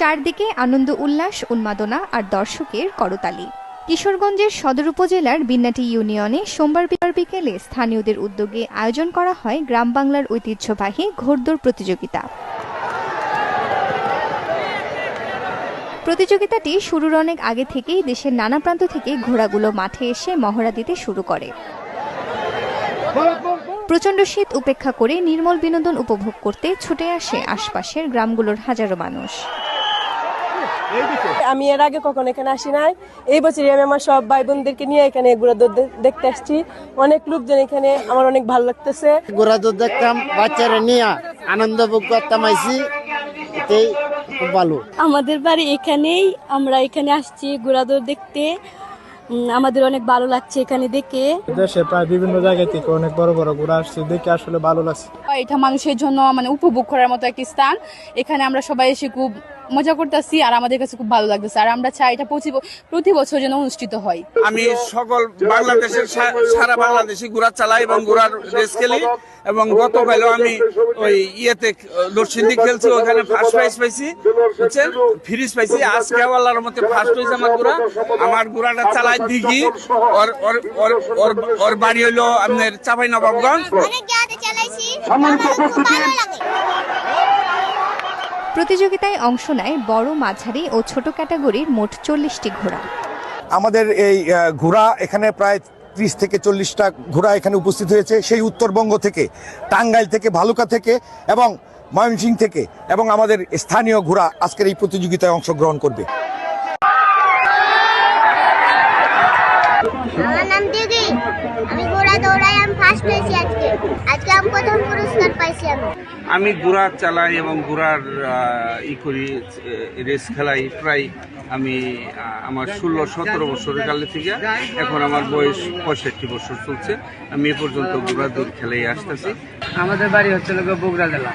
চারদিকে আনন্দ, উল্লাস, উন্মাদনা আর দর্শকের করতালি। কিশোরগঞ্জের সদর উপজেলার বিন্নাটি ইউনিয়নে সোমবার বিকাল স্থানীয়দের উদ্যোগে আয়োজন করা হয় গ্রাম বাংলার ঐতিহ্যবাহী ঘোড়দৌড় প্রতিযোগিতা। প্রতিযোগিতাটি শুরুর অনেক আগে থেকেই দেশের নানা প্রান্ত থেকে ঘোড়াগুলো মাঠে এসে মহড়া দিতে শুরু করে। প্রচণ্ড শীত উপেক্ষা করে নির্মল বিনোদন উপভোগ করতে ছুটে আসে আশপাশের গ্রামগুলোর হাজারো মানুষ। আমি এর আগে কখনো এখানে আসি নাই। এই বছরই আমি আমার সব ভাই বোনদেরকে নিয়ে এখানে ঘোরা দৌড় দেখতে আসছি। অনেক লোকজন এখানে আমার অনেক ভালো লাগতেছে। ঘোরা দৌড় দেখতাম বাচ্চারা নিয়ে আনন্দ ভোগ করতাম আইসি এতেই খুব ভালো। আমাদের বাড়ি এখানেই আমরা এখানে আসছি ঘোড়াদৌড় দেখতে। আমাদের অনেক ভালো লাগছে এখানে দেখে। দেশে প্রায় বিভিন্ন জায়গা থেকে অনেক বড় বড় ঘোড়া আসছে দেখে আসলে ভালো লাগছে। এটা মানুষের জন্য মানে উপভোগ করার মতো একটি স্থান। এখানে আমরা সবাই এসে খুব মজা করতেছি আর আমাদের কাছে খুব ভালো লাগতেছে। আর আমরা চাই এটা প্রতি প্রতি বছর যেন অনুষ্ঠিত হয়। আমি সকল বাংলাদেশের সারা বাংলাদেশি ঘোড়া চালাই এবং ঘোড়ার রেস খেলি এবং গত গতকালও আমি ওই ইয়েতে লোডসিন্দি খেলছি ওখানে ফার্স্ট প্রাইজ পাইছি। বুঝছেন? ফ্রিজ পাইছি। আজকে আল্লাহর মতে ফার্স্ট হয়েছে আমার ঘোড়া। আমার ঘোড়াটা চালাই দিঘি। ওর ওর ওর ওর ওর বাড়ি হলো আপনার চাপাই নবাবগঞ্জ চালাইছি আমার খুব ভালো লাগে প্রতিযোগিতায় অংশ নেয় বড় মাঝারি ও ছোট ক্যাটাগরির মোট চল্লিশটি ঘোড়া। আমাদের এই ঘোড়া এখানে প্রায় ত্রিশ থেকে চল্লিশটা ঘোড়া এখানে উপস্থিত হয়েছে। সেই উত্তরবঙ্গ থেকে টাঙ্গাইল থেকে ভালুকা থেকে এবং ময়মনসিংহ থেকে এবং আমাদের স্থানীয় ঘোড়া আজকের এই প্রতিযোগিতায় অংশগ্রহণ করবে। আমার নাম দিদি। আমি ঘোড়া দৌড়াই আমি ফার্স্ট হয়েছি আজকে। আজকে আমি প্রথম আমি ঘোড়া চালাই এবং ঘোড়ার ই করি রেস খেলাই প্রায় আমি আমার ষোলো সতেরো বছরের কালে থেকে। এখন আমার বয়স পঁয়ষট্টি বছর চলছে। আমি এ পর্যন্ত ঘোড়া, দৌড় খেলাই আসতেছি। আমাদের বাড়ি হচ্ছে লোক বগুড়া জেলা।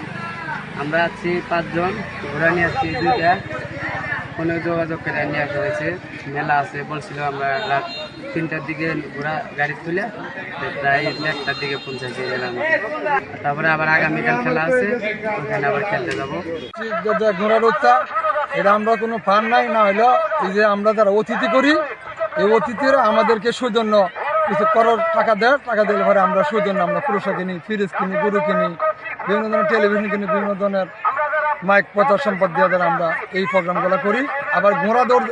আমরা আছি পাঁচজন, ঘোড়া নিয়ে আসছি দুইটা। ফোনে যোগাযোগ করে নিয়ে আসা হয়েছে। মেলা আছে, বলছিল আমরা রাত তিনটার দিকে ঘোড়া গাড়ি তুলে প্রায় একটার দিকে পৌঁছাচ্ছি মেলার মধ্যে। তারপরে আবার আগামীকাল খেলা আছে ওখানে আবার খেলতে যাব। এটা আমরা কোনো ফান নাই, না হলো এই যে আমরা যারা অতিথি করি, এই অতিথিরা আমাদেরকে সৌজন্য কিছু করার টাকা দেয়, টাকা দিলে পরে আমরা সৌজন্য আমরা পুরস্কার কিনি ফ্রিজ কিনি, গরু কিনি, বিভিন্ন ধরনের টেলিভিশন কিনি, বিভিন্ন ধরনের মাইক প্রচার সম্পদ দিয়ে আমরা এই প্রোগ্রামগুলো করি। আবার ঘোড়া দৌড়,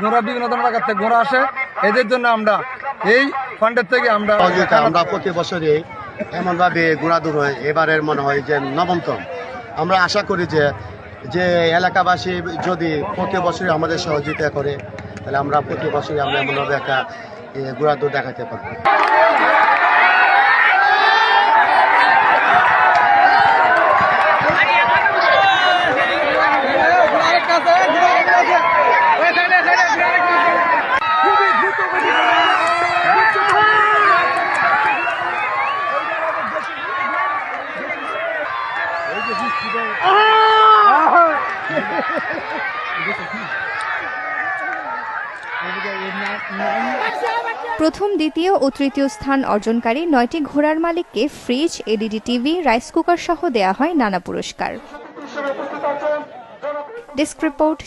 ঘোড়া বিভিন্ন ধরনের টাকার থেকে ঘোড়া আসে এদের জন্য আমরা এই ফান্ডের থেকে আমরা আমরা প্রতি বছরই এমনভাবে ঘোরাদৌড় হয় এবারের মনে হয় যে নবমতম। আমরা আশা করি যে যে এলাকাবাসী যদি প্রতি বছরই আমাদের সহযোগিতা করে, তাহলে আমরা প্রতি বছরই আমরা এমনভাবে একটা গুড়া দূর দেখাতে পারব। প্রথম, দ্বিতীয় ও তৃতীয় স্থান অর্জনকারী নয়টি ঘোড়ার মালিককে fridge, LED TV, rice cooker সহ দেয়া হয় নানা পুরস্কার। Desk report